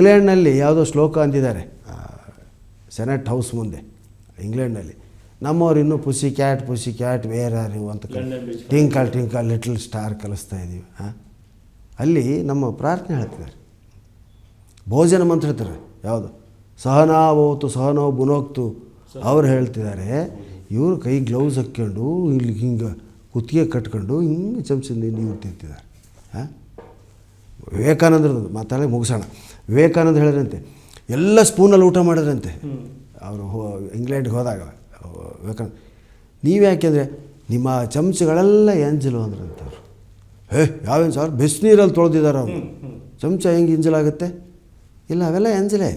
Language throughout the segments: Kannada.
ಇಂಗ್ಲೆಂಡ್ನಲ್ಲಿ ಯಾವುದೋ ಶ್ಲೋಕ ಅಂದಿದ್ದಾರೆ ಸೆನೆಟ್ ಹೌಸ್ ಮುಂದೆ ಇಂಗ್ಲೆಂಡ್ನಲ್ಲಿ. ನಮ್ಮವ್ರು ಇನ್ನೂ pussy cat pussy cat where are you ಅಂತ ಟಿಂಕಲ್ ಟಿಂಕಲ್ ಲಿಟಲ್ ಸ್ಟಾರ್ ಕಲಿಸ್ತಾ ಇದ್ದೀವಿ ಹಾಂ ಅಲ್ಲಿ ನಮ್ಮ ಪ್ರಾರ್ಥನೆ ಹೇಳ್ತಿದ್ದಾರೆ. ಭೋಜನ ಮಂತ್ರ ಹೇಳ್ತಾರೆ. ಯಾವುದು? ಸಹನಾವೋತು ಸಹನೋ ಬುನೋಕ್ತು ಅವ್ರು ಹೇಳ್ತಿದ್ದಾರೆ ಇವರು ಕೈ ಗ್ಲೌಸ್ ಹಾಕ್ಕೊಂಡು ಇಲ್ಲಿ ಹಿಂಗೆ ಕುತ್ತಿಗೆ ಕಟ್ಕೊಂಡು ಹಿಂಗೆ ಚಮಚದಿಂದ ನೀರು ತಿಂತಿದ್ದಾರೆ. ಹಾಂ ವಿವೇಕಾನಂದರದ್ದು ಮಾತಾಡಿ ಮುಗಿಸೋಣ. ವಿವೇಕಾನಂದ ಹೇಳಿದ್ರಂತೆ, ಎಲ್ಲ ಸ್ಪೂನಲ್ಲಿ ಊಟ ಮಾಡಿದ್ರಂತೆ. ಅವರು ಹೋ, ಇಂಗ್ಲೆಂಡ್ಗೆ ಹೋದಾಗ ವಿವೇಕಾನಂದ ನೀವು ಯಾಕೆಂದರೆ ನಿಮ್ಮ ಚಮಚಗಳೆಲ್ಲ ಎಂಜಲು ಅಂದ್ರಂತೆ ಅವರು. ಹೇ, ಯಾವೇನು ಸರ್, ಬಿಸಿನೀರಲ್ಲಿ ತೊಳೆದಿದ್ದಾರೆ ಅವರು. ಚಮಚ ಹೆಂಗೆ ಇಂಜಲಾಗುತ್ತೆ ಇಲ್ಲ, ಅವೆಲ್ಲ ಎಂಜಲೇ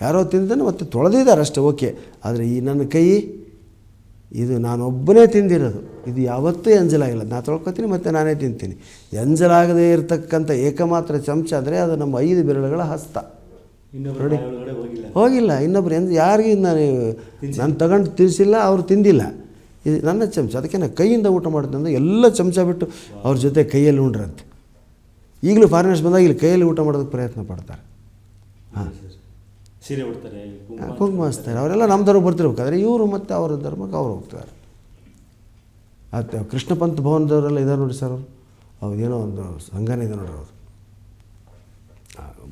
ಯಾರೋ ತಿಂದನ್ನು ಮತ್ತೆ ತೊಳೆದಿದ್ದಾರೆ ಅಷ್ಟೇ, ಓಕೆ. ಆದರೆ ಈ ನನ್ನ ಕೈ ಇದು ನಾನೊಬ್ಬನೇ ತಿಂದಿರೋದು. ಇದು ಯಾವತ್ತೂ ಎಂಜಲಾಗಿಲ್ಲ ನಾನು ತೊಳ್ಕೊತೀನಿ ಮತ್ತು ನಾನೇ ತಿಂತೀನಿ. ಎಂಜಲಾಗದೇ ಇರತಕ್ಕಂಥ ಏಕಮಾತ್ರ ಚಮಚ ಅಂದರೆ ಅದು ನಮ್ಮ ಐದು ಬೆರಳುಗಳ ಹಸ್ತ. ನೋಡಿ. ಹೋಗಿಲ್ಲ. ಇನ್ನೊಬ್ರು ಎಂದು ಯಾರಿಗೂ ನಾನು ನಾನು ತಗೊಂಡು ತಿನ್ನಿಸಿಲ್ಲ ಅವರು ತಿಂದಿಲ್ಲ. ಇದು ನನ್ನ ಚಮಚ. ಅದಕ್ಕೆ ನಾನು ಕೈಯಿಂದ ಊಟ ಮಾಡ್ತೀನಿ ಎಲ್ಲ ಚಮಚ ಬಿಟ್ಟು ಅವ್ರ ಜೊತೆ ಕೈಯಲ್ಲಿ ಉಂಡ್ರಂತೆ. ಈಗಲೂ ಫಾರಿನರ್ಸ್ ಬಂದಾಗ ಇಲ್ಲಿ ಕೈಯಲ್ಲಿ ಊಟ ಮಾಡೋದಕ್ಕೆ ಪ್ರಯತ್ನ ಪಡ್ತಾರೆ. ಸರ್ ಸೀರೆ ಉಡ್ತಾರೆ ಕುಂಕುಮ ಹಚ್ತಾರೆ. ಅವರೆಲ್ಲ ನಮ್ಮ ಧರ್ಮ ಬರ್ತಿರ್ಬೇಕಾದ್ರೆ ಇವರು ಮತ್ತು ಅವರ ಧರ್ಮಕ್ಕೆ ಅವರು ಹೋಗ್ತಾರೆ. ಮತ್ತು ಕೃಷ್ಣ ಪಂಥ ಭವನದವರೆಲ್ಲ ಇದ್ದಾರೆ ನೋಡಿ ಸರ್ ಅವರು. ಅವ್ರು ಏನೋ ಒಂದು ಸಂಘನೇ ಇದೆ ನೋಡ್ರಿ ಅವರು.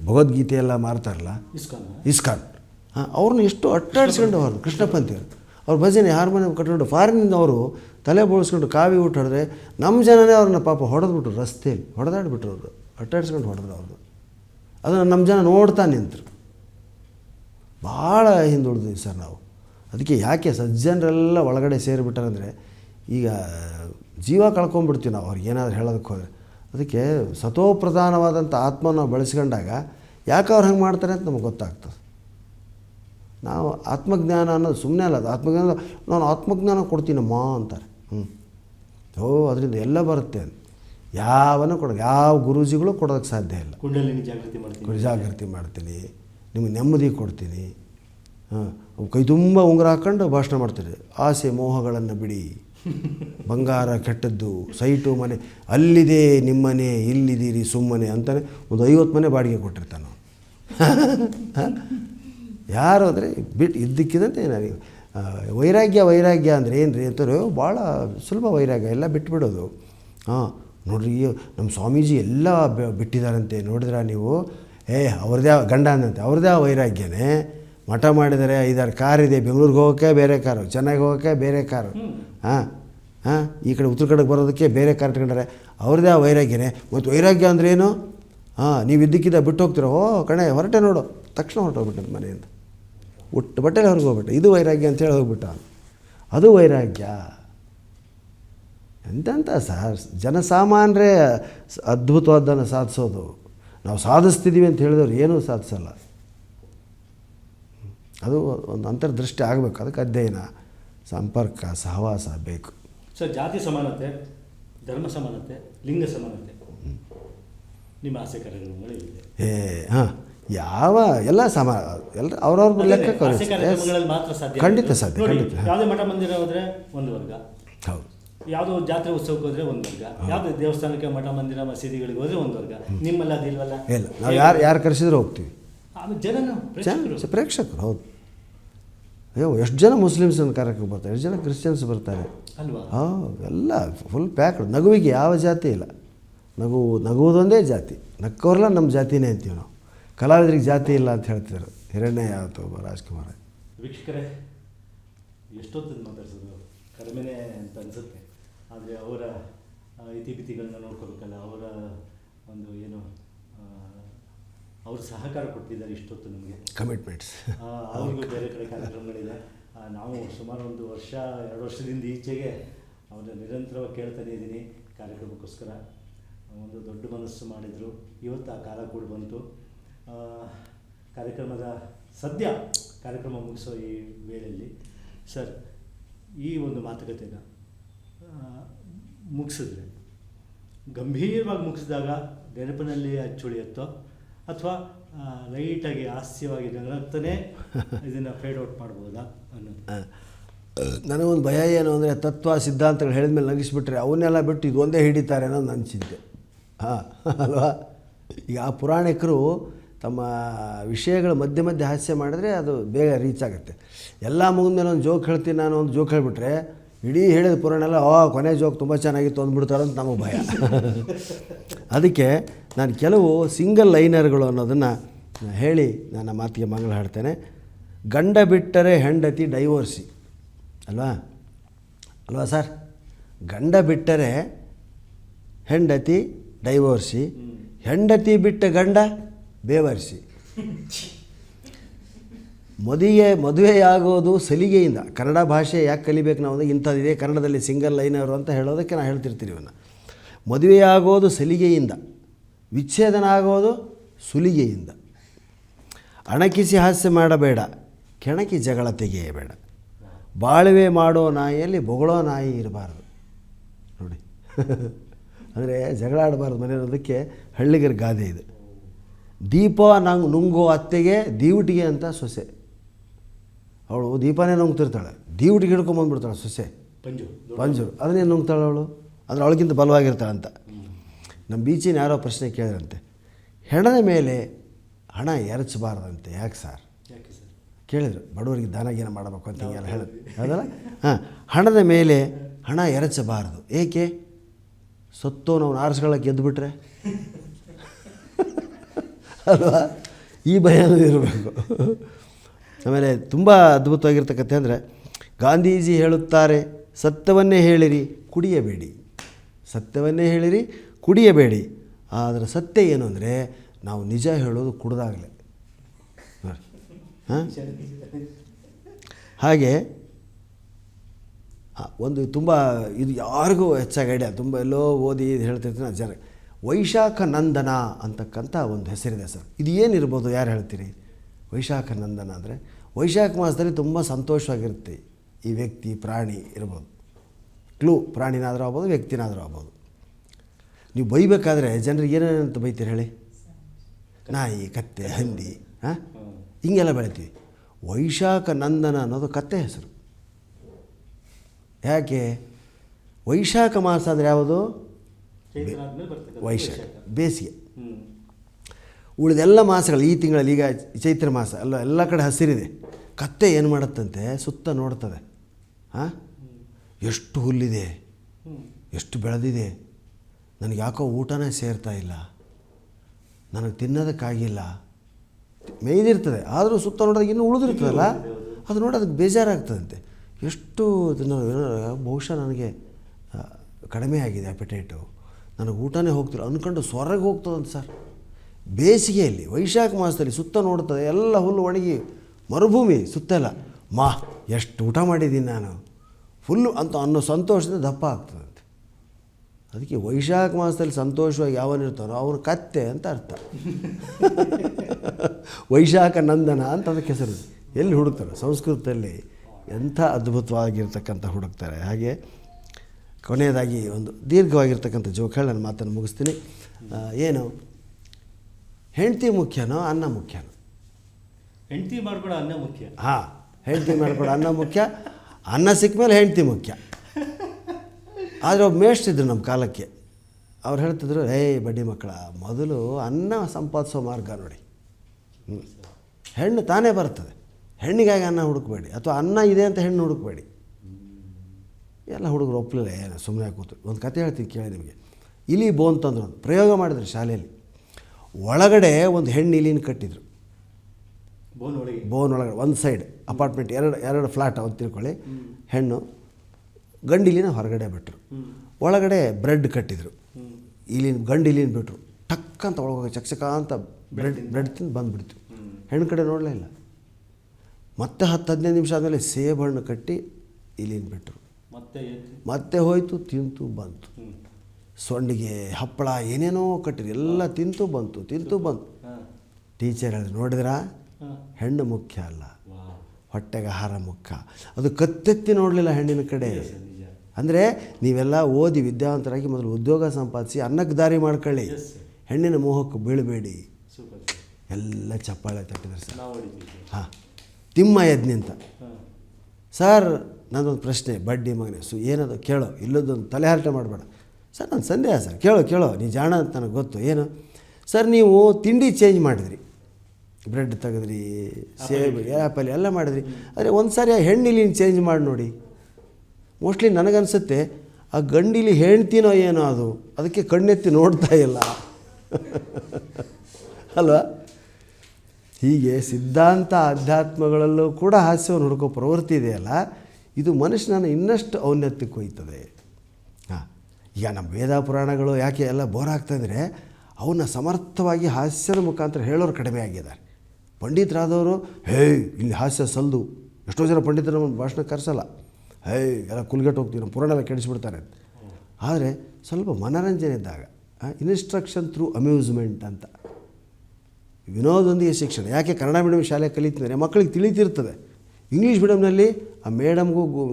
ಭಗವದ್ಗೀತೆ ಎಲ್ಲ ಮಾರ್ತಾರಲ್ಲ? ಇಸ್ಕಾನ್. ಇಸ್ಕಾನ್. ಹಾಂ ಅವ್ರನ್ನ ಎಷ್ಟು ಅಟ್ಟಾಡಿಸ್ಕೊಂಡು ಅವರು ಕೃಷ್ಣ ಪಂಥಿಯವರು ಅವ್ರ ಭಜನೆ ಹಾರ್ಮೋನಿಯಂ ಕಟ್ಕೊಂಡು ಫಾರಿನಿಂದ ಅವರು ತಲೆ ಬೋಳಿಸ್ಕೊಂಡು ಕಾವಿ ಊಟ ಹೊಡೆದ್ರೆ ನಮ್ಮ ಜನನೇ ಅವ್ರನ್ನ ಪಾಪ ಹೊಡೆದ್ಬಿಟ್ರು ರಸ್ತೆಯಲ್ಲಿ ಹೊಡೆದಾಡ್ಬಿಟ್ರು ಅವರು. ಅಟ್ಟಾಡಿಸ್ಕೊಂಡು ಹೊಡೆದ್ರು ಅವ್ರದ್ದು ಅದನ್ನು ನಮ್ಮ ಜನ ನೋಡ್ತಾ ನಿಂತರು. ಭಾಳ ಹಿಂದುಳಿದ್ವಿ ಸರ್ ನಾವು. ಅದಕ್ಕೆ ಯಾಕೆ ಸಜ್ಜನರೆಲ್ಲ ಒಳಗಡೆ ಸೇರಿಬಿಟ್ಟಾರಂದರೆ ಈಗ ಜೀವ ಕಳ್ಕೊಂಡ್ಬಿಡ್ತೀವಿ ನಾವು ಅವ್ರಿಗೆ ಏನಾದರೂ ಹೇಳೋದಕ್ಕೆ ಹೋದರೆ. ಅದಕ್ಕೆ ಸತೋಪ್ರಧಾನವಾದಂಥ ಆತ್ಮ ನಾವು ಬೆಳೆಸ್ಕೊಂಡಾಗ ಯಾಕೆ ಅವ್ರು ಹಂಗೆ ಮಾಡ್ತಾರೆ ಅಂತ ನಮಗೆ ಗೊತ್ತಾಗ್ತದೆ. ನಾವು ಆತ್ಮಜ್ಞಾನ ಅನ್ನೋದು ಸುಮ್ಮನೆ ಅಲ್ಲ ಅದು ಆತ್ಮಜ್ಞಾನ ನಾನು ಆತ್ಮಜ್ಞಾನ ಕೊಡ್ತೀನಮ್ಮ ಅಂತಾರೆ. ಹ್ಞೂ ಓ ಅದರಿಂದ ಎಲ್ಲ ಬರುತ್ತೆ ಅಂತ. ಯಾವನ್ನೂ ಕೊಡ ಯಾವ ಗುರೂಜಿಗಳು ಕೊಡೋದಕ್ಕೆ ಸಾಧ್ಯ ಇಲ್ಲ. ಜಾಗೃತಿ ಮಾಡ್ತೀನಿ. ಜಾಗೃತಿ ಮಾಡ್ತೀನಿ. ನಿಮಗೆ ನೆಮ್ಮದಿ ಕೊಡ್ತೀನಿ. ಕೈ ತುಂಬ ಉಂಗುರ ಹಾಕ್ಕೊಂಡು ಭಾಷಣ ಮಾಡ್ತಾರೆ ಆಸೆ ಮೋಹಗಳನ್ನು ಬಿಡಿ. ಬಂಗಾರ ಕೆಟ್ಟದ್ದು, ಸೈಟು ಮನೆ, ಅಲ್ಲಿದೆ ನಿಮ್ಮನೆ, ಇಲ್ಲಿದ್ದೀರಿ ಸುಮ್ಮನೆ ಅಂತಲೇ ಒಂದು ಐವತ್ತು ಮನೆ ಬಾಡಿಗೆ ಕೊಟ್ಟಿರ್ತಾನೆ ಯಾರು ಅಂದರೆ ಬಿಟ್ಟು ಇದ್ದಕ್ಕಿದಂತೆ ನನಗೆ. ವೈರಾಗ್ಯ ವೈರಾಗ್ಯ ಅಂದರೆ ಏನು ರೀ ಅಂತಾರೆ ಭಾಳ ಸುಲಭ ವೈರಾಗ್ಯ, ಎಲ್ಲ ಬಿಟ್ಬಿಡೋದು. ಹಾಂ, ನೋಡ್ರಿ ನಮ್ಮ ಸ್ವಾಮೀಜಿ ಎಲ್ಲ ಬಿಟ್ಟಿದ್ದಾರಂತೆ ನೋಡಿದ್ರ ನೀವು? ಏ, ಅವ್ರದ್ದೇ ಗಂಡ ಅಂದಂತೆ, ಅವ್ರದ್ದೇ ವೈರಾಗ್ಯನೇ? ಮಠ ಮಾಡಿದರೆ ಐದಾರು ಕಾರ್ ಇದೆ, ಬೆಂಗಳೂರಿಗೆ ಹೋಗೋಕ್ಕೆ ಬೇರೆ ಕಾರು, ಚೆನ್ನಾಗಿ ಹೋಗೋಕ್ಕೆ ಬೇರೆ ಕಾರು. ಹಾಂ ಹಾಂ, ಈ ಕಡೆ ಉತ್ತರ ಕಡೆಗೆ ಬರೋದಕ್ಕೆ ಬೇರೆ ಕಾರ್ ಇಟ್ಕೊಂಡ್ರೆ. ಅವ್ರದ್ದೇ ವೈರಾಗ್ಯನೇ? ಮತ್ತು ವೈರಾಗ್ಯ ಅಂದ್ರೇನು ಹಾಂ, ನೀವು ಇದ್ದಕ್ಕಿದ್ದ ಬಿಟ್ಟು ಹೋಗ್ತೀರ? ಓ, ಕಣೆ, ಹೊರಟೆ ನೋಡು. ತಕ್ಷಣ ಹೊರಟೋಗ್ಬಿಟ್ಟೆ ಮನೆಯಿಂದ ಹುಟ್ಟು ಬಟ್ಟೆಲಿ ಹೊರಗೆ ಹೋಗ್ಬಿಟ್ಟು. ಇದು ವೈರಾಗ್ಯ ಅಂತೇಳಿ ಹೋಗ್ಬಿಟ್ಟ. ಅದು ವೈರಾಗ್ಯ. ಎಂತೆಂಥ ಸಹ ಜನಸಾಮಾನ್ಯರೇ ಅದ್ಭುತವಾದ್ದನ್ನು ಸಾಧಿಸೋದು. ನಾವು ಸಾಧಿಸ್ತಿದ್ದೀವಿ ಅಂತ ಹೇಳಿದವ್ರು ಏನೂ ಸಾಧಿಸಲ್ಲ. ಅದು ಒಂದು ಅಂತರ್ದೃಷ್ಟಿ ಆಗಬೇಕು. ಅದಕ್ಕೆ ಅಧ್ಯಯನ ಸಂಪರ್ಕ ಸಹವಾಸ ಬೇಕು. ಸರ್ ಜಾತಿ ಸಮಾನತೆ ಧರ್ಮ ಸಮಾನತೆ ಲಿಂಗ ಸಮಾನತೆ. ನಿಮ್ಮ ಆಸೆ ಕಾರ್ಯಕ್ರಮಗಳು ಇದೆ ಏ ಹಾಂ. ಯಾವ ಎಲ್ಲ ಸಮ ಎಲ್ಲ ಅವ್ರವ್ರ ಲೆಕ್ಕ ಖಂಡಿತ ಸಾಧ್ಯ ಖಂಡಿತ. ಯಾವುದೇ ಮಠ ಮಂದಿರ ಹೋದರೆ ಒಂದು ವರ್ಗ. ಹೌದು. ಯಾವುದೋ ಜಾತ್ರೆ ಉತ್ಸವಕ್ಕೆ ಹೋದ್ರೆ ಒಂದು ವರ್ಗ ಯಾವುದೇ ದೇವಸ್ಥಾನಕ್ಕೆ ಮಠ ಮಂದಿರ ಮಸೀದಿಗಳಿಗೆ ಹೋದ್ರೆ ಒಂದು ವರ್ಗ. ನಿಮ್ಮಲ್ಲ ಅದಿಲ್ವಲ್ಲ? ಇಲ್ಲ ನಾವು ಯಾರು ಯಾರು ಕರೆಸಿದ್ರು ಹೋಗ್ತೀವಿ. ಆಮೇಲೆ ಜನನು ಪ್ರೇಕ್ಷಕರು. ಜನ ಪ್ರೇಕ್ಷಕರು ಹೌದು. ಅಯ್ಯೋ ಎಷ್ಟು ಜನ ಮುಸ್ಲಿಮ್ಸ್ ಕಾರ್ಯಕ್ರಮ ಬರ್ತಾರೆ? ಎಷ್ಟು ಜನ ಕ್ರಿಶ್ಚಿಯನ್ಸ್ ಬರ್ತಾರೆ? ಅಲ್ವಾ? ಹಾಂ ಎಲ್ಲ ಫುಲ್ ಪ್ಯಾಕ್ಡ್ ನಗುವಿಗೆ ಯಾವ ಜಾತಿ ಇಲ್ಲ. ನಗು ನಗುವುದೊಂದೇ ಜಾತಿ. ನಕ್ಕವ್ರಲ್ಲ ನಮ್ಮ ಜಾತಿನೇ ಅಂತೀವಿ ನಾವು. ಕಲಾವಿದರಿಗೆ ಜಾತಿ ಇಲ್ಲ ಅಂತ ಹೇಳ್ತಿದ್ರು. ಹಿರಣ್ಯ ಯಾವತ್ತು ಒಬ್ಬ ರಾಜ್ಕುಮಾರ್. ವೀಕ್ಷಕರೇ ಎಷ್ಟೊತ್ತು ಮಾತಾಡ್ಸೋದು ಕಡಿಮೆನೇ ಅಂತ ಅನಿಸುತ್ತೆ. ಆದರೆ ಅವರ ಆ, ಇತಿಮಿತಿಗಳನ್ನ ನೋಡ್ಕೋಬೇಕಲ್ಲ ಅವರ ಒಂದು ಏನು ಅವರು ಸಹಕಾರ ಕೊಟ್ಟಿದ್ದಾರೆ ಇಷ್ಟೊತ್ತು ನಮಗೆ. ಕಮಿಟ್ಮೆಂಟ್ಸ್ ಅವ್ರಿಗೂ ಬೇರೆ ಕಡೆ ಕಾರ್ಯಕ್ರಮಗಳಿದೆ. ನಾವು ಸುಮಾರು ಒಂದು ವರ್ಷ ಎರಡು ವರ್ಷದಿಂದ ಈಚೆಗೆ ಅವ್ರನ್ನ ನಿರಂತರವಾಗಿ ಕೇಳ್ತಾನೆ ಇದ್ದೀನಿ ಕಾರ್ಯಕ್ರಮಕ್ಕೋಸ್ಕರ. ಒಂದು ದೊಡ್ಡ ಮನಸ್ಸು ಮಾಡಿದರು. ಇವತ್ತು ಆ ಕಾಲ ಕೂಡ ಬಂತು. ಕಾರ್ಯಕ್ರಮದ ಸದ್ಯ ಕಾರ್ಯಕ್ರಮ ಮುಗಿಸೋ ಈ ವೇಳೆಯಲ್ಲಿ. ಸರ್ ಈ ಒಂದು ಮಾತುಕತೆನ ಮುಗಿಸಿದ್ರೆ. ಗಂಭೀರವಾಗಿ ಮುಗಿಸಿದಾಗ ನೆನಪಿನಲ್ಲಿ ಅಚ್ಚುಳಿಯುತ್ತೋ ಅಥವಾ ಲೈಟಾಗಿ ಹಾಸ್ಯವಾಗಿ ನಗರತ್ತನೇ ಇದನ್ನು ಫೇಡ್ ಔಟ್ ಮಾಡ್ಬೋದಾ ಅನ್ನೋದು. ನನಗೊಂದು ಭಯ ಏನು ಅಂದರೆ ತತ್ವ ಸಿದ್ಧಾಂತಗಳು ಹೇಳಿದ ಮೇಲೆ ನಗಿಸ್ಬಿಟ್ರೆ ಅವನ್ನೆಲ್ಲ ಬಿಟ್ಟು ಇದು ಒಂದೇ ಹಿಡಿತಾರೆ ಅನ್ನೋದು ನನ್ನ ಚಿಂತೆ. ಹಾಂ ಅಲ್ವಾ? ಈಗ ಆ ಪುರಾಣಿಕರು ತಮ್ಮ ವಿಷಯಗಳು ಮಧ್ಯೆ ಮಧ್ಯೆ ಹಾಸ್ಯ ಮಾಡಿದ್ರೆ ಅದು ಬೇಗ ರೀಚ್ ಆಗುತ್ತೆ. ಎಲ್ಲ ಮುಗಿದ್ಮೇಲೆ ಒಂದು ಜೋಕ್ ಹೇಳ್ತೀನಿ ನಾನು ಒಂದು ಜೋಕ್ ಹೇಳಿಬಿಟ್ರೆ ಇಡೀ ಹೇಳಿದ ಪುರಾಣ ಎಲ್ಲ ಓ ಕೊನೆ ಜೋಕ್ ತುಂಬ ಚೆನ್ನಾಗಿತ್ತು ಅಂದ್ಬಿಡ್ತಾರೆ ಅಂತ ನಮಗೆ ಭಯ. ಅದಕ್ಕೆ ನಾನು ಕೆಲವು ಸಿಂಗಲ್ ಲೈನರ್ಗಳು ಅನ್ನೋದನ್ನು ಹೇಳಿ ನನ್ನ ಮಾತಿಗೆ ಮಂಗಳ ಹಾಡ್ತೇನೆ. ಗಂಡ ಬಿಟ್ಟರೆ ಹೆಂಡತಿ ಡೈವೋರ್ಸಿ ಅಲ್ವಾ? ಅಲ್ವಾ ಸರ್? ಗಂಡ ಬಿಟ್ಟರೆ ಹೆಂಡತಿ ಡೈವೋರ್ಸಿ ಹೆಂಡತಿ ಬಿಟ್ಟ ಗಂಡ ಬೇವರ್ಸಿ. ಮದುವೆ, ಮದುವೆಯಾಗೋದು ಸಲಿಗೆಯಿಂದ. ಕನ್ನಡ ಭಾಷೆ ಯಾಕೆ ಕಲಿಬೇಕು ನಾವು ಇಂಥದ್ದಿದೆ. ಕನ್ನಡದಲ್ಲಿ ಸಿಂಗಲ್ ಲೈನರು ಅಂತ ಹೇಳೋದಕ್ಕೆ ನಾನು ಹೇಳ್ತಿರ್ತೀವಿ ಇವನ್ನ ಮದುವೆಯಾಗೋದು ಸಲಿಗೆಯಿಂದ. ವಿಚ್ಛೇದನ ಆಗೋದು ಸುಲಿಗೆಯಿಂದ. ಅಣಕಿಸಿ ಹಾಸ್ಯ ಮಾಡಬೇಡ. ಕೆಣಕಿ ಜಗಳ ತೆಗೆಯಬೇಡ. ಬಾಳುವೆ ಮಾಡೋ ನಾಯಿಯಲ್ಲಿ ಬೊಗಳೋ ನಾಯಿ ಇರಬಾರ್ದು. ನೋಡಿ. ಅಂದರೆ ಜಗಳ ಆಡಬಾರ್ದು ಮನೆ ಅನ್ನೋದಕ್ಕೆ ಹಳ್ಳಿಗರ ಗಾದೆ ಇದೆ. ದೀಪ ನಂಗೆ ನುಂಗೋ ಅತ್ತೆಗೆ, ದೀವುಟಿಗೆ ಅಂತ ಸೊಸೆ. ಅವಳು ದೀಪನೇ ನುಂಗ್ತಿರ್ತಾಳೆ. ಹಿಡ್ಕೊಂಡು ಹಿಡ್ಕೊಂಬಂದ್ಬಿಡ್ತಾಳೆ ಸೊಸೆ. ಪಂಜು. ಪಂಜು. ಅದನ್ನೇ ನುಂಗ್ತಾಳೆ ಅವಳು? ಅಂದರೆ ಅವಳಿಗಿಂತ ಬಲವಾಗಿರ್ತಾಳೆ ಅಂತ. ನಮ್ಮ ಬೀಚಿನ ಯಾರೋ ಪ್ರಶ್ನೆ ಕೇಳಿದ್ರಂತೆ. ಹೆಣದ ಮೇಲೆ ಹಣ ಎರಚಬಾರ್ದಂತೆ. ಯಾಕೆ ಸರ್? ಕೇಳಿದರು ಸರ್? ಕೇಳಿದ್ರು. ಬಡವರಿಗೆ ದಾನ ಏನ ಮಾಡಬೇಕು ಅಂತ ಹಿಂಗೆಲ್ಲ ಹೇಳಿದ್ರು. ಹೌದಲ್ಲ? ಹಾಂ. ಹಣದ ಮೇಲೆ ಹಣ ಎರಚಬಾರದು. ಏಕೆ? ಸತ್ತು ನಾವು ಆರಿಸ್ಕೊಳ್ಳೋಕೆ ಗೆದ್ದುಬಿಟ್ರೆ ಅಲ್ವಾ? ಈ ಭಯ ಇರಬೇಕು. ಆಮೇಲೆ ತುಂಬ ಅದ್ಭುತವಾಗಿರ್ತಕ್ಕಂಥ ಅಂದರೆ, ಗಾಂಧೀಜಿ ಹೇಳುತ್ತಾರೆ, ಸತ್ಯವನ್ನೇ ಹೇಳಿರಿ, ಕುಡಿಯಬೇಡಿ. ಸತ್ಯವನ್ನೇ ಹೇಳಿರಿ, ಕುಡಿಯಬೇಡಿ. ಆದರೆ ಸತ್ಯ ಏನು ಅಂದರೆ, ನಾವು ನಿಜ ಹೇಳೋದು ಕುಡ್ದಾಗಲೇ. ಹಾಂ? ಹಾಗೆ ಒಂದು ತುಂಬ, ಇದು ಯಾರಿಗೂ ಹೆಚ್ಚಾಗಿ ಐಡಿಯಾ ತುಂಬ ಎಲ್ಲೋ ಓದಿ ಇದು ಹೇಳ್ತಿರ್ತೀನಿ ಜನ. ವೈಶಾಖ ನಂದನ ಅಂತಕ್ಕಂಥ ಒಂದು ಹೆಸರಿದೆ ಸರ್. ಇದು ಏನಿರ್ಬೋದು, ಯಾರು ಹೇಳ್ತೀರಿ? ವೈಶಾಖ ನಂದನ ಅಂದರೆ ವೈಶಾಖ ಮಾಸದಲ್ಲಿ ತುಂಬ ಸಂತೋಷವಾಗಿರುತ್ತೆ ಈ ವ್ಯಕ್ತಿ ಪ್ರಾಣಿ ಇರ್ಬೋದು. ಕ್ಲೂ ಪ್ರಾಣಿನಾದರೂ ಆಗ್ಬೋದು ವ್ಯಕ್ತಿನಾದರೂ ಆಗ್ಬೋದು. ನೀವು ಬೈಬೇಕಾದ್ರೆ ಜನರಿಗೆ ಏನೇನಂತ ಬೈತೀರಿ ಹೇಳಿ? ನಾಯಿ ಕತ್ತೆ ಹಂದಿ ಹಾಂ? ಹಿಂಗೆಲ್ಲ ಬೆಳಿತೀವಿ. ವೈಶಾಖ ನಂದನ ಅನ್ನೋದು ಕತ್ತೆ ಹೆಸರು. ಯಾಕೆ? ವೈಶಾಖ ಮಾಸ ಅಂದರೆ ಯಾವುದು? ವೈಶಾಖ ಬೇಸಿಗೆ. ಉಳಿದೆಲ್ಲ ಮಾಸಗಳು ಈ ತಿಂಗಳಲ್ಲಿ ಈಗ ಚೈತ್ರ ಮಾಸ, ಎಲ್ಲ ಎಲ್ಲ ಕಡೆ ಹಸಿರಿದೆ. ಕತ್ತೆ ಏನು ಮಾಡುತ್ತಂತೆ? ಸುತ್ತ ನೋಡ್ತದೆ. ಹಾಂ? ಎಷ್ಟು ಹುಲ್ಲಿದೆ? ಎಷ್ಟು ಬೆಳೆದಿದೆ? ನನಗೆ ಯಾಕೋ ಊಟನೇ ಸೇರ್ತಾ ಇಲ್ಲ. ನನಗೆ ತಿನ್ನೋದಕ್ಕಾಗಿಲ್ಲ ಮೇಯ್ದಿರ್ತದೆ. ಆದರೂ ಸುತ್ತ ನೋಡಿದಾಗ ಇನ್ನೂ ಉಳಿದಿರ್ತದಲ್ಲ? ಅದು ನೋಡಿ ಅದಕ್ಕೆ ಬೇಜಾರಾಗ್ತದಂತೆ. ಎಷ್ಟು ಬಹುಶಃ ನನಗೆ ಕಡಿಮೆ ಆಗಿದೆ ಅಪೆಟೈಟು ನನಗೆ ಊಟನೇ ಹೋಗ್ತಿಲ್ಲ. ಅಂದ್ಕೊಂಡು ಸ್ವರ್ಗೆ ಹೋಗ್ತದಂತೆ ಸರ್. ಬೇಸಿಗೆಯಲ್ಲಿ, ವೈಶಾಖ ಮಾಸದಲ್ಲಿ ಸುತ್ತ ನೋಡ್ತದೆ, ಎಲ್ಲ ಹುಲ್ಲು ಒಣಗಿ ಮರುಭೂಮಿ ಸುತ್ತೆಲ್ಲ. ಮಾ, ಎಷ್ಟು ಊಟ ಮಾಡಿದ್ದೀನಿ ನಾನು. ಫುಲ್ಲು ಅಂತ ಅನ್ನೋ ಸಂತೋಷದಿಂದ ದಪ್ಪ ಆಗ್ತದಂತೆ. ಅದಕ್ಕೆ ವೈಶಾಖ ಮಾಸದಲ್ಲಿ ಸಂತೋಷವಾಗಿ ಯಾವನಿರ್ತಾರೋ ಅವನು ಕತ್ತೆ ಅಂತ ಅರ್ಥ. ವೈಶಾಖ ನಂದನ ಅಂತ ಅದಕ್ಕೆ ಹೆಸರು. ಎಲ್ಲಿ ಹುಡುಕ್ತಾರೆ? ಸಂಸ್ಕೃತದಲ್ಲಿ ಎಂಥ ಅದ್ಭುತವಾಗಿರ್ತಕ್ಕಂಥ ಹುಡುಕ್ತಾರೆ. ಹಾಗೆ ಕೊನೆಯದಾಗಿ ಒಂದು ದೀರ್ಘವಾಗಿರ್ತಕ್ಕಂಥ ಜೋಕ್ ಹೇಳಿ ನನ್ನ ಮಾತನ್ನು ಮುಗಿಸ್ತೀನಿ. ಏನು? ಹೆಂಡತಿ ಮುಖ್ಯನೋ ಅನ್ನ ಮುಖ್ಯನೋ? ಹೆಂಡತಿ ಮಾಡ್ಬೇಡ ಅನ್ನ ಮುಖ್ಯ. ಹಾಂ ಹೆಂಡತಿ ಮಾಡ್ಕೊಡು ಅನ್ನ ಮುಖ್ಯ ಅನ್ನ ಸಿಕ್ಕ ಮೇಲೆ ಹೆಂಡತಿ ಮುಖ್ಯ. ಆದರೆ ಒಬ್ಬ ಮೇಷ್ಟಿದ್ರು ನಮ್ಮ ಕಾಲಕ್ಕೆ. ಅವ್ರು ಹೇಳ್ತಿದ್ರು ಏಯ್ ಬಡ್ಡಿ ಮಕ್ಕಳ ಮೊದಲು ಅನ್ನ ಸಂಪಾದಿಸೋ ಮಾರ್ಗ ನೋಡಿ. ಹ್ಞೂ ಹೆಣ್ಣು ತಾನೇ ಬರ್ತದೆ. ಹೆಣ್ಣಿಗಾಗಿ ಅನ್ನ ಹುಡುಕಬೇಡಿ ಅಥವಾ ಅನ್ನ ಇದೆ ಅಂತ ಹೆಣ್ಣು ಹುಡುಕಬೇಡಿ. ಎಲ್ಲ ಹುಡುಗರು ಒಪ್ಪಲಿಲ್ಲ ಏನು ಸುಮ್ಮನೆ ಕೂತು. ಒಂದು ಕತೆ ಹೇಳ್ತೀನಿ ಕೇಳಿ ನಿಮಗೆ. ಇಲಿ ಬೋ ಅಂತಂದ್ರು ಪ್ರಯೋಗ ಮಾಡಿದ್ರು ಶಾಲೆಯಲ್ಲಿ. ಒಳಗಡೆ ಒಂದು ಹೆಣ್ಣು ಇಲಿನ ಕಟ್ಟಿದ್ರು. ಬೋನ್ ಒಳಗೆ. ಬೋನ್ ಒಳಗಡೆ ಒಂದು ಸೈಡ್ ಅಪಾರ್ಟ್ಮೆಂಟ್ ಎರಡು ಎರಡು ಫ್ಲಾಟ್ ಅಂತ ತಿಳ್ಕೊಳ್ಳಿ. ಹೆಣ್ಣು ಗಂಡಿಲಿನ ಹೊರಗಡೆ ಬಿಟ್ಟರು ಒಳಗಡೆ ಬ್ರೆಡ್ ಕಟ್ಟಿದರು. ಇಲಿನ ಗಂಡಿಲಿನ ಬಿಟ್ಟರು ಟಕ್ ಅಂತ ಒಳಗೋಗಿ ಚಕ್ಷಕ ಅಂತ ಬ್ರೆಡ್ ಬ್ರೆಡ್ ತಿಂದು. ಬಂದುಬಿಡ್ತು. ಹೆಣ್ಣು ಕಡೆ ನೋಡಲೇ ಇಲ್ಲ. ಮತ್ತೆ ಹತ್ತು ಹದಿನೈದು ನಿಮಿಷ ಆದಮೇಲೆ ಸೇಬು ಹಣ್ಣು ಕಟ್ಟಿ ಇಲ್ಲಿನ ಬಿಟ್ಟರು ಮತ್ತೆ ಹೋಯ್ತು ತಿಂತು ಬಂತು. ಸೊಂಡಿಗೆ ಹಪ್ಪಳ ಏನೇನೋ ಕಟ್ಟಿರಿ ಎಲ್ಲ ತಿಂತು ಬಂತು ತಿಂತು ಬಂತು. ಟೀಚರ್ ಹೇಳಿದ್ರು ನೋಡಿದ್ರ? ಹೆಣ್ಣು ಮುಖ್ಯ ಅಲ್ಲ. ಹೊಟ್ಟೆಗೆ ಆಹಾರ ಮುಖ್ಯ. ಅದು ಕತ್ತೆತ್ತಿ ನೋಡಲಿಲ್ಲ ಹೆಣ್ಣಿನ ಕಡೆ. ಅಂದರೆ ನೀವೆಲ್ಲ ಓದಿ ವಿದ್ಯಾವಂತರಾಗಿ ಮೊದಲು ಉದ್ಯೋಗ ಸಂಪಾದಿಸಿ ಅನ್ನಕ್ಕೆ ದಾರಿ ಮಾಡ್ಕೊಳ್ಳಿ ಹೆಣ್ಣಿನ ಮೋಹಕ್ಕೆ ಬೀಳಬೇಡಿ. ಎಲ್ಲ ಚಪ್ಪಾಳೆ ತಟ್ಟಿದ್ರು ಸರ್. ಹಾಂ. ತಿಮ್ಮ ಎದ್ದು ಅಂತ. ಸರ್ ನನ್ನೊಂದು ಪ್ರಶ್ನೆ ಬಡ್ಡಿ ಮಗನೇ ಸು ಏನದು ಕೇಳೋ ಇಲ್ಲದೊಂದು ತಲೆ ಹರಟೆ ಮಾಡಬೇಡ. ಸರ್ ನನ್ನ ಸಂದೇಹ ಸರ್. ಕೇಳೋ ಕೇಳೋ. ನೀ ಜಾಣ ಅಂತ ನನಗೆ ಗೊತ್ತು. ಏನು? ಸರ್ ನೀವು ತಿಂಡಿ ಚೇಂಜ್ ಮಾಡಿದ್ರಿ. ಬ್ರೆಡ್ ತೆಗೆದ್ರಿ ಸೇಬು ಆ್ಯಪಲ್ ಎಲ್ಲ ಮಾಡಿದ್ರಿ. ಆದರೆ ಒಂದು ಸಾರಿ ಆ ಹೆಣ್ಣಿಲಿ ಚೇಂಜ್ ಮಾಡಿ ನೋಡಿ. ಮೋಸ್ಟ್ಲಿ ನನಗನ್ಸುತ್ತೆ ಆ ಗಂಡಿಲಿ ಹೇಳ್ತೀನೋ ಏನೋ ಅದು ಅದಕ್ಕೆ ಕಣ್ಣೆತ್ತಿ ನೋಡ್ತಾ ಇಲ್ಲ. ಅಲ್ವಾ? ಹೀಗೆ ಸಿದ್ಧಾಂತ ಅಧ್ಯಾತ್ಮಗಳಲ್ಲೂ ಕೂಡ ಹಾಸ್ಯವನ್ನು ಹುಡುಕೋ ಪ್ರವೃತ್ತಿ ಇದೆಯಲ್ಲ ಇದು ಮನುಷ್ಯನನ್ನು ಇನ್ನಷ್ಟು ಔನ್ನತ್ಯಕ್ಕೆ ಒಯ್ತದೆ. ಹಾಂ ಈಗ ನಮ್ಮ ವೇದ ಪುರಾಣಗಳು ಯಾಕೆ ಎಲ್ಲ ಬೋರ್ ಆಗ್ತಾಯಿದ್ರೆ ಅವನ್ನ ಸಮರ್ಥವಾಗಿ ಹಾಸ್ಯದ ಮುಖಾಂತರ ಹೇಳೋರು ಕಡಿಮೆ ಆಗಿದ್ದಾರೆ. ಪಂಡಿತರಾದವರು ಹೇ ಇಲ್ಲಿ ಹಾಸ್ಯ ಸಲ್ದು. ಎಷ್ಟೋ ಜನ ಪಂಡಿತರು ನಮ್ಮ ಭಾಷಣ ಕರೆಸಲ್ಲ. ಹೇ ಎಲ್ಲ ಕುಲ್ಗೆಟ್ಟು ಹೋಗ್ತೀವಿ, ನಮ್ಮ ಪುರಾಣ ಎಲ್ಲ ಕೆಡಿಸ್ಬಿಡ್ತಾರೆ ಆದರೆ ಸ್ವಲ್ಪ ಮನೋರಂಜನೆ ಇದ್ದಾಗ ಇನ್ಸ್ಟ್ರಕ್ಷನ್ ಥ್ರೂ ಅಮ್ಯೂಸ್ಮೆಂಟ್ ಅಂತ. ವಿನೋದೊಂದಿಗೆ ಶಿಕ್ಷಣ. ಯಾಕೆ ಕನ್ನಡ ಮೀಡಿಯಂ ಶಾಲೆ ಕಲಿತಿದ್ದಾರೆ? ಮಕ್ಕಳಿಗೆ ತಿಳಿತಿರ್ತದೆ. ಇಂಗ್ಲೀಷ್ ಮೀಡಿಯಮ್ನಲ್ಲಿ ಆ ಮೇಡಮ್ಗೂ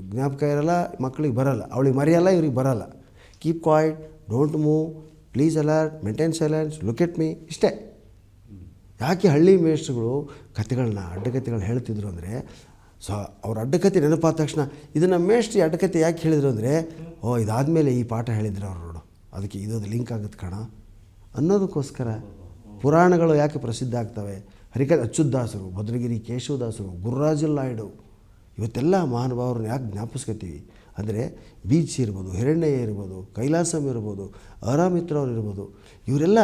ಜ್ಞಾಪಕ ಇರಲ್ಲ ಮಕ್ಕಳಿಗೆ ಬರಲ್ಲ. ಅವಳಿಗೆ ಮರೆಯಲ್ಲ, ಇವ್ರಿಗೆ ಬರಲ್ಲ. Keep quiet don't move please alert maintain silence look at me ಇಷ್ಟೇ. ಯಾಕೆ ಹಳ್ಳಿ ಮೇಸ್ಟ್ರುಗಳು ಕಥೆಗಳನ್ನ ಅಡ್ಡಕತೆಗಳನ್ನ ಹೇಳ್ತಿದ್ರು ಅಂದರೆ, ಸೊ, ಅವ್ರ ಅಡ್ಡಕತೆ ನೆನಪಾದ ತಕ್ಷಣ ಇದನ್ನು ಮೇಷ್ಟ್ರಿ ಅಡ್ಡಕತೆ ಯಾಕೆ ಹೇಳಿದ್ರು ಅಂದರೆ, ಓ, ಇದಾದಮೇಲೆ ಈ ಪಾಠ ಹೇಳಿದ್ರು ಅವ್ರು ನೋಡು. ಅದಕ್ಕೆ ಇದೊಂದು ಲಿಂಕ್ ಆಗುತ್ತೆ ಕಣ. ಅನ್ನೋದಕ್ಕೋಸ್ಕರ ಪುರಾಣಗಳು ಯಾಕೆ ಪ್ರಸಿದ್ಧ ಆಗ್ತವೆ? ಹರಿಕ ಅಚ್ಯುದಾಸರು ಭದ್ರಗಿರಿ ಕೇಶವದಾಸರು ಗುರುರಾಜಲ್ ನಾಯ್ಡು, ಇವತ್ತೆಲ್ಲ ಮಹಾನುಭಾವರನ್ನ ಯಾಕೆ ಜ್ಞಾಪಿಸ್ಕೊತೀವಿ ಅಂದರೆ ಬೀಚ್ ಇರ್ಬೋದು ಹಿರಣ್ಯ ಇರ್ಬೋದು ಕೈಲಾಸಂ ಇರ್ಬೋದು, ಅರಾಮಿತ್ರ ಅವ್ರು ಇರ್ಬೋದು. ಇವರೆಲ್ಲ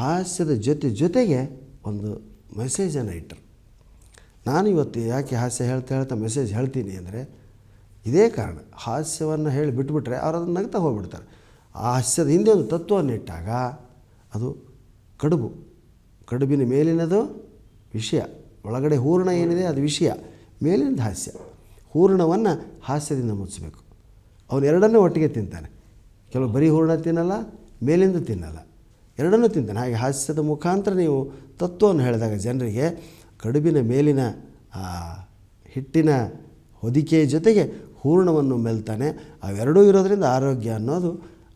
ಹಾಸ್ಯದ ಜೊತೆ ಜೊತೆಗೆ ಒಂದು ಮೆಸೇಜನ್ನು ಇಟ್ಟರು. ನಾನು ಇವತ್ತು ಯಾಕೆ ಹಾಸ್ಯ ಹೇಳ್ತಾ ಹೇಳ್ತಾ ಮೆಸೇಜ್ ಹೇಳ್ತೀನಿ ಅಂದರೆ, ಇದೇ ಕಾರಣ. ಹಾಸ್ಯವನ್ನು ಹೇಳಿ ಬಿಟ್ಬಿಟ್ರೆ ಅವ್ರು ಅದನ್ನು ನಗ್ತಾ ಹೋಗ್ಬಿಡ್ತಾರೆ. ಆ ಹಾಸ್ಯದ ಹಿಂದೆ ಒಂದು ತತ್ವವನ್ನು ಇಟ್ಟಾಗ ಅದು ಕಡುಬು. ಕಡುಬಿನ ಮೇಲಿನದು ವಿಷಯ, ಒಳಗಡೆ ಹೂರಣ ಏನಿದೆ ಅದು ವಿಷಯ, ಮೇಲಿನದು ಹಾಸ್ಯ. ಹೂರಣವನ್ನು ಹಾಸ್ಯದಿಂದ ಮುಚ್ಚಬೇಕು. ಅವನು ಎರಡನ್ನೂ ಒಟ್ಟಿಗೆ ತಿಂತಾನೆ. ಕೆಲವು ಬರೀ ಹೂರಣ ತಿನ್ನಲ್ಲ, ಮೇಲಿಂದ ತಿನ್ನಲ್ಲ. ಎರಡನ್ನೂ ತಿಂತಾನೆ. ಹಾಗೆ ಹಾಸ್ಯದ ಮುಖಾಂತರ ನೀವು ತತ್ವವನ್ನು ಹೇಳಿದಾಗ ಜನರಿಗೆ ಕಡುಬಿನ ಮೇಲಿನ ಹಿಟ್ಟಿನ ಹೊದಿಕೆಯ ಜೊತೆಗೆ ಹೂರ್ಣವನ್ನು ಮೆಲ್ತಾನೆ. ಅವೆರಡೂ ಇರೋದರಿಂದ ಆರೋಗ್ಯ ಅನ್ನೋದು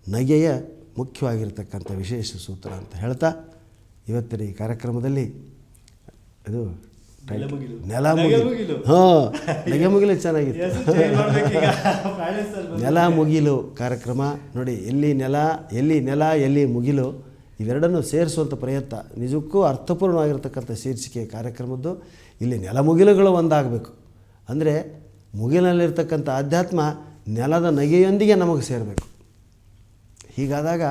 ನಗೆಯ ಮುಖ್ಯವಾಗಿರ್ತಕ್ಕಂಥ ವಿಶೇಷ ಸೂತ್ರ ಅಂತ ಹೇಳ್ತಾ ಇವತ್ತಿನ ಈ ಕಾರ್ಯಕ್ರಮದಲ್ಲಿ ಇದು. ನೆಲ. ಮುಗಿಲು ಹಾಂ ನಗೆ ಮುಗಿಲು ಚೆನ್ನಾಗಿತ್ತು ನೆಲ ಮುಗಿಲು ಕಾರ್ಯಕ್ರಮ. ನೋಡಿ ಎಲ್ಲಿ ನೆಲ ಎಲ್ಲಿ ನೆಲ ಎಲ್ಲಿ ಮುಗಿಲು ಇವೆರಡನ್ನು ಸೇರಿಸುವಂಥ ಪ್ರಯತ್ನ ನಿಜಕ್ಕೂ ಅರ್ಥಪೂರ್ಣವಾಗಿರ್ತಕ್ಕಂಥ ಶೀರ್ಷಿಕೆ ಕಾರ್ಯಕ್ರಮದ್ದು ಇಲ್ಲಿ ನೆಲ ಮುಗಿಲುಗಳು ಒಂದಾಗಬೇಕು. ಅಂದರೆ ಮುಗಿಲಲ್ಲಿರ್ತಕ್ಕಂಥ ಆಧ್ಯಾತ್ಮ ನೆಲದ ನಗೆಯೊಂದಿಗೆ ನಮಗೆ ಸೇರಬೇಕು. ಹೀಗಾದಾಗ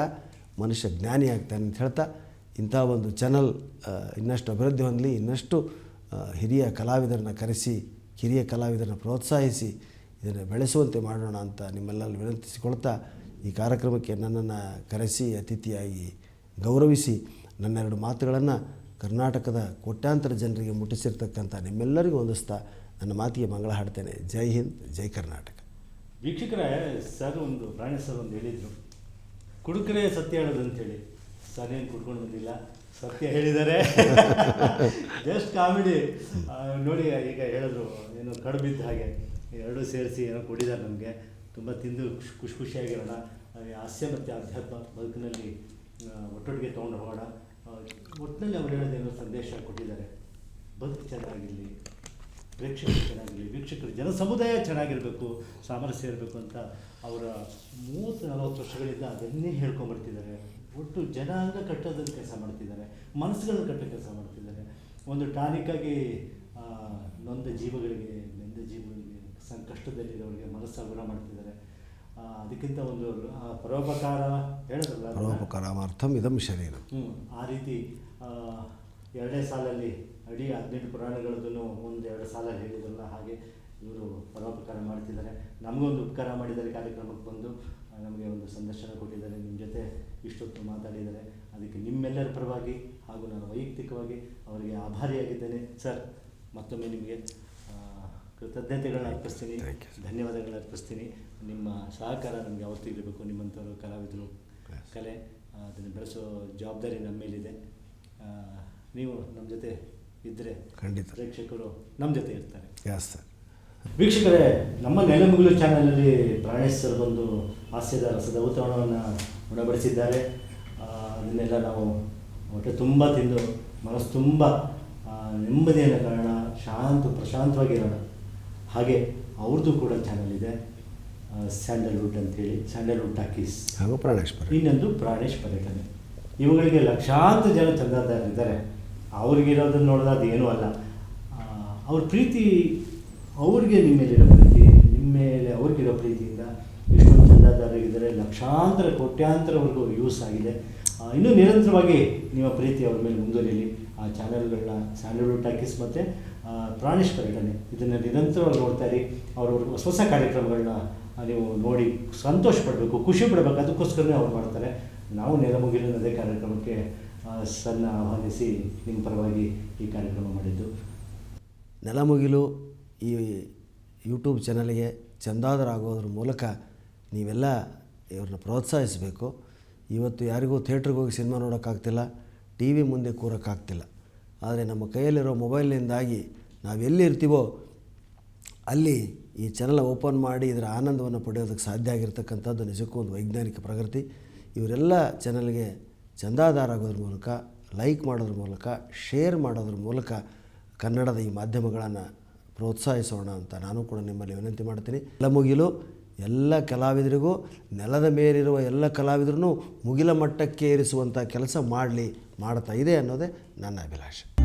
ಮನುಷ್ಯ ಜ್ಞಾನಿ ಆಗ್ತಾನೆ ಅಂತ ಹೇಳ್ತಾ ಇಂಥ ಒಂದು ಚಾನಲ್ ಇನ್ನಷ್ಟು ಅಭಿವೃದ್ಧಿ ಹೊಂದಲಿ, ಇನ್ನಷ್ಟು ಹಿರಿಯ ಕಲಾವಿದರನ್ನ ಕರೆಸಿ ಹಿರಿಯ ಕಲಾವಿದರನ್ನ ಪ್ರೋತ್ಸಾಹಿಸಿ, ಇದನ್ನು ಬೆಳೆಸುವಂತೆ ಮಾಡೋಣ ಅಂತ ನಿಮ್ಮೆಲ್ಲರಲ್ಲಿ ವಿನಂತಿಸಿಕೊಳ್ತಾ ಈ ಕಾರ್ಯಕ್ರಮಕ್ಕೆ ನನ್ನನ್ನು ಕರೆಸಿ, ಅತಿಥಿಯಾಗಿ ಗೌರವಿಸಿ, ನನ್ನೆರಡು ಮಾತುಗಳನ್ನು ಕರ್ನಾಟಕದ ಕೋಟ್ಯಾಂತರ ಜನರಿಗೆ ಮುಟ್ಟಿಸಿರ್ತಕ್ಕಂಥ ನಿಮ್ಮೆಲ್ಲರಿಗೂ ಹೊಂದಿಸ್ತಾ ನನ್ನ ಮಾತಿಗೆ ಮಂಗಳ ಹಾಡ್ತೇನೆ. ಜೈ ಹಿಂದ್, ಜೈ ಕರ್ನಾಟಕ. ವೀಕ್ಷಕರೇ, ಸರ್ ಒಂದು ಪ್ರಾಣಿ ಸರ್ ಒಂದು ಹೇಳಿದರು. ಕುಡುಕರೇ ಸತ್ಯ ಹೇಳೋದು ಅಂತೇಳಿ ಸರ್ ಏನು ಕುಡ್ಕೊಂಡು ಬಂದಿಲ್ಲ ಸತ್ಯ ಹೇಳಿದ್ದಾರೆ ಜಸ್ಟ್ ಕಾಮಿಡಿ ನೋಡಿ ಈಗ ಹೇಳಿದ್ರು ಏನು ಕಡುಬಿದ್ದ ಹಾಗೆ. ಎರಡೂ ಸೇರಿಸಿ ಏನೋ ಕೊಡಿದ್ದಾರೆ ನಮಗೆ. ತುಂಬ ತಿಂದು ಖುಷಿ ಖುಷಿ ಖುಷಿಯಾಗಿರೋಣ. ಹಾಸ್ಯ ಮತ್ತು ಅಧ್ಯಾತ್ಮ ಬದುಕಿನಲ್ಲಿ ಒಟ್ಟೊಟ್ಟಿಗೆ ತೊಗೊಂಡು ಹೋಗೋಣ. ಒಟ್ಟಿನಲ್ಲಿ ಅವ್ರು ಹೇಳೋದೇನೋ ಸಂದೇಶ ಕೊಟ್ಟಿದ್ದಾರೆ. ಬದುಕು ಚೆನ್ನಾಗಿರಲಿ ಪ್ರೇಕ್ಷಕರು ಚೆನ್ನಾಗಿರಲಿ ವೀಕ್ಷಕರು ಜನ ಸಮುದಾಯ ಚೆನ್ನಾಗಿರಬೇಕು ಸಾಮರಸ್ಯ ಇರಬೇಕು ಅಂತ ಅವರ ಮೂವತ್ತು ನಲವತ್ತು ವರ್ಷಗಳಿಂದ ಅದನ್ನೇ ಹೇಳ್ಕೊಂಬರ್ತಿದ್ದಾರೆ ಒಟ್ಟು ಜನಾಂಗ ಕಟ್ಟೋದನ್ನು ಕೆಲಸ ಮಾಡ್ತಿದ್ದಾರೆ ಮನಸ್ಸುಗಳನ್ನು ಕಟ್ಟೋ ಕೆಲಸ ಮಾಡ್ತಿದ್ದಾರೆ. ಒಂದು ಟಾನಿಕ್ಕಾಗಿ ನೊಂದ ಜೀವಗಳಿಗೆ ನೆಂದ ಜೀವಗಳಿಗೆ ಸಂಕಷ್ಟದಲ್ಲಿರೋರಿಗೆ ಮನಸ್ಸು ಗುಣ ಮಾಡ್ತಿದ್ದಾರೆ. ಅದಕ್ಕಿಂತ ಒಂದು ಪರೋಪಕಾರ ಹೇಳಿದ್ರಲ್ಲ ಪರೋಪಕಾರ ಅರ್ಥಂ ಇದಂ ಶರೀರ ಹ್ಞೂ ಆ ರೀತಿ ಎರಡೇ ಎರಡನೇ ಸಾಲಲ್ಲಿ ಅಡಿ ಹದಿನೆಂಟು ಪುರಾಣಗಳದನ್ನು ಒಂದು ಎರಡು ಸಾಲ ಹೇಳಿದ್ರಲ್ಲ ಹಾಗೆ ಇವರು ಪರೋಪಕಾರ ಮಾಡ್ತಿದ್ದಾರೆ. ನಮಗೊಂದು ಉಪಕಾರ ಮಾಡಿದ್ದಾರೆ ಕಾರ್ಯಕ್ರಮಕ್ಕೆ ಬಂದು ನಮಗೆ ಒಂದು ಸಂದರ್ಶನ ಕೊಟ್ಟಿದ್ದಾರೆ. ನಿಮ್ಮ ಜೊತೆ ಇಷ್ಟೊತ್ತು ಮಾತಾಡಿದ್ದಾರೆ. ಅದಕ್ಕೆ ನಿಮ್ಮೆಲ್ಲರ ಪರವಾಗಿ ಹಾಗೂ ನಾನು ವೈಯಕ್ತಿಕವಾಗಿ ಅವರಿಗೆ ಆಭಾರಿಯಾಗಿದ್ದೇನೆ. ಸರ್ ಮತ್ತೊಮ್ಮೆ ನಿಮಗೆ ಕೃತಜ್ಞತೆಗಳನ್ನ ಅರ್ಪಿಸ್ತೀನಿ. ಧನ್ಯವಾದಗಳನ್ನ ಅರ್ಪಿಸ್ತೀನಿ. ನಿಮ್ಮ ಸಹಕಾರ ನಮಗೆ ಯಾವತ್ತೂ ಇರಬೇಕು. ನಿಮ್ಮಂಥವ್ರು ಕಲಾವಿದರು ಕಲೆ ಅದನ್ನು ಬೆಳೆಸೋ ಜವಾಬ್ದಾರಿ ನಮ್ಮ ಮೇಲಿದೆ. ನೀವು ನಮ್ಮ ಜೊತೆ ಇದ್ದರೆ ಖಂಡಿತ. ಪ್ರೇಕ್ಷಕರು ನಮ್ಮ ಜೊತೆ ಇರ್ತಾರೆ. ಸರ್ ವೀಕ್ಷಕರೇ ನಮ್ಮ ನೆಲಮುಗಿಲು ಚಾನಲಲ್ಲಿ ಪ್ರಾಣೇಶ್ ಸರ್ ಬಂದು ಹಾಸ್ಯದ ರಸದ ಉಣಬಡಿಸಿದ್ದಾರೆ ಅದನ್ನೆಲ್ಲ ನಾವು ಹೊಟ್ಟೆ ತುಂಬ ತಿಂದು ಮನಸ್ಸು ತುಂಬ ನೆಮ್ಮದಿಯನ್ನು ಕಾರಣ ಶಾಂತ ಪ್ರಶಾಂತವಾಗಿರೋಣ ಹಾಗೆ ಅವ್ರದ್ದು ಕೂಡ ಚಾನಲ್ ಇದೆ. ಸ್ಯಾಂಡಲ್ವುಡ್ ಅಂತೇಳಿ. ಸ್ಯಾಂಡಲ್ವುಡ್ ಟಾಕೀಸ್ ಹಾಗೂ ಪ್ರಾಣೇಶ್ವರ. ಇನ್ನೊಂದು ಪ್ರಾಣೇಶ್ ಪರ್ಯಟನೆ. ಇವುಗಳಿಗೆ ಲಕ್ಷಾಂತರ ಜನ ಚಂದಾದಾರರಿದ್ದಾರೆ. ಅವ್ರಿಗಿರೋದನ್ನು ನೋಡಿದ್ರೆ ಅದು ಏನೂ ಅಲ್ಲ ಅವ್ರ ಪ್ರೀತಿ ಅವ್ರಿಗೆ ನಿಮ್ಮ ಮೇಲಿರೋ ಪ್ರೀತಿ ನಿಮ್ಮ ಮೇಲೆ ಅವ್ರಿಗಿರೋ ಪ್ರೀತಿಯಿಂದ ಎಷ್ಟೊಂದು ಚಂದಾದಾರರಿದ್ದಾರೆ ಲಕ್ಷಾಂತರ, ಕೋಟ್ಯಾಂತರವರೆಗೂ ಯೂಸ್ ಆಗಿದೆ. ಇನ್ನೂ ನಿರಂತರವಾಗಿ ನಿಮ್ಮ ಪ್ರೀತಿ ಅವ್ರ ಮೇಲೆ ಮುಂದುವರಿಯಲಿ ಆ ಚಾನೆಲ್ಗಳನ್ನ ಸ್ಯಾಂಡಲ್ವುಡ್ ಟಾಕೀಸ್ ಮತ್ತು ಪ್ರಾಣೇಶ್ ಪರ್ಯಟನೆ, ಇದನ್ನು ನಿರಂತರವಾಗಿ ನೋಡ್ತಾ ಇರಿ. ಅವರು ಹೊಸ ಹೊಸ ಕಾರ್ಯಕ್ರಮಗಳನ್ನ ನೀವು ನೋಡಿ ಸಂತೋಷ ಪಡಬೇಕು, ಖುಷಿ ಪಡಬೇಕು, ಅದಕ್ಕೋಸ್ಕರನೇ ಅವ್ರು ಮಾಡ್ತಾರೆ. ನಾವು ನೆಲಮುಗಿಲಿನ ಅದೇ ಕಾರ್ಯಕ್ರಮಕ್ಕೆ ಸಣ್ಣ ಆಹ್ವಾನಿಸಿ ನಿಮ್ಮ ಪರವಾಗಿ ಈ ಕಾರ್ಯಕ್ರಮ ಮಾಡಿದ್ದು. ನೆಲಮುಗಿಲು ಈ ಯೂಟ್ಯೂಬ್ ಚಾನಲ್ಗೆ ಚಂದಾದರಾಗೋದ್ರ ಮೂಲಕ ನೀವೆಲ್ಲ ಇವ್ರನ್ನ ಪ್ರೋತ್ಸಾಹಿಸಬೇಕು. ಇವತ್ತು ಯಾರಿಗೂ ಥಿಯೇಟ್ರಿಗೆ ಹೋಗಿ ಸಿನಿಮಾ ನೋಡೋಕ್ಕಾಗ್ತಿಲ್ಲ ಟಿ ವಿ ಮುಂದೆ ಕೂರೋಕ್ಕಾಗ್ತಿಲ್ಲ. ಆದರೆ ನಮ್ಮ ಕೈಯಲ್ಲಿರೋ ಮೊಬೈಲ್ನಿಂದಾಗಿ ನಾವು ಎಲ್ಲಿ ಇರ್ತೀವೋ, ಅಲ್ಲಿ ಈ ಚಾನಲ್ ಓಪನ್ ಮಾಡಿ ಇದರ ಆನಂದವನ್ನು ಪಡೆಯೋದಕ್ಕೆ ಸಾಧ್ಯ ಆಗಿರ್ತಕ್ಕಂಥದ್ದು ನಿಜಕ್ಕೂ ಒಂದು ವೈಜ್ಞಾನಿಕ ಪ್ರಗತಿ. ಇವರೆಲ್ಲ ಚಾನಲ್ಗೆ ಚಂದಾದಾರ ಆಗೋದ್ರ ಮೂಲಕ, ಲೈಕ್ ಮಾಡೋದ್ರ ಮೂಲಕ, ಶೇರ್ ಮಾಡೋದ್ರ ಮೂಲಕ ಕನ್ನಡದ ಈ ಮಾಧ್ಯಮಗಳನ್ನು ಪ್ರೋತ್ಸಾಹಿಸೋಣ ಅಂತ ನಾನು ಕೂಡ ನಿಮ್ಮಲ್ಲಿ ವಿನಂತಿ ಮಾಡ್ತೀನಿ. ಎಲ್ಲ ಮುಗಿಲು ಎಲ್ಲ ಕಲಾವಿದರಿಗೂ ನೆಲದ ಮೇಲಿರುವ ಎಲ್ಲ ಕಲಾವಿದರನ್ನು ಮುಗಿಲ ಮಟ್ಟಕ್ಕೆ ಏರಿಸುವಂಥ ಕೆಲಸ ಮಾಡಲಿ, ಮಾಡ್ತಾ ಇದೆ ಅನ್ನೋದೇ ನನ್ನ ಅಭಿಲಾಷೆ.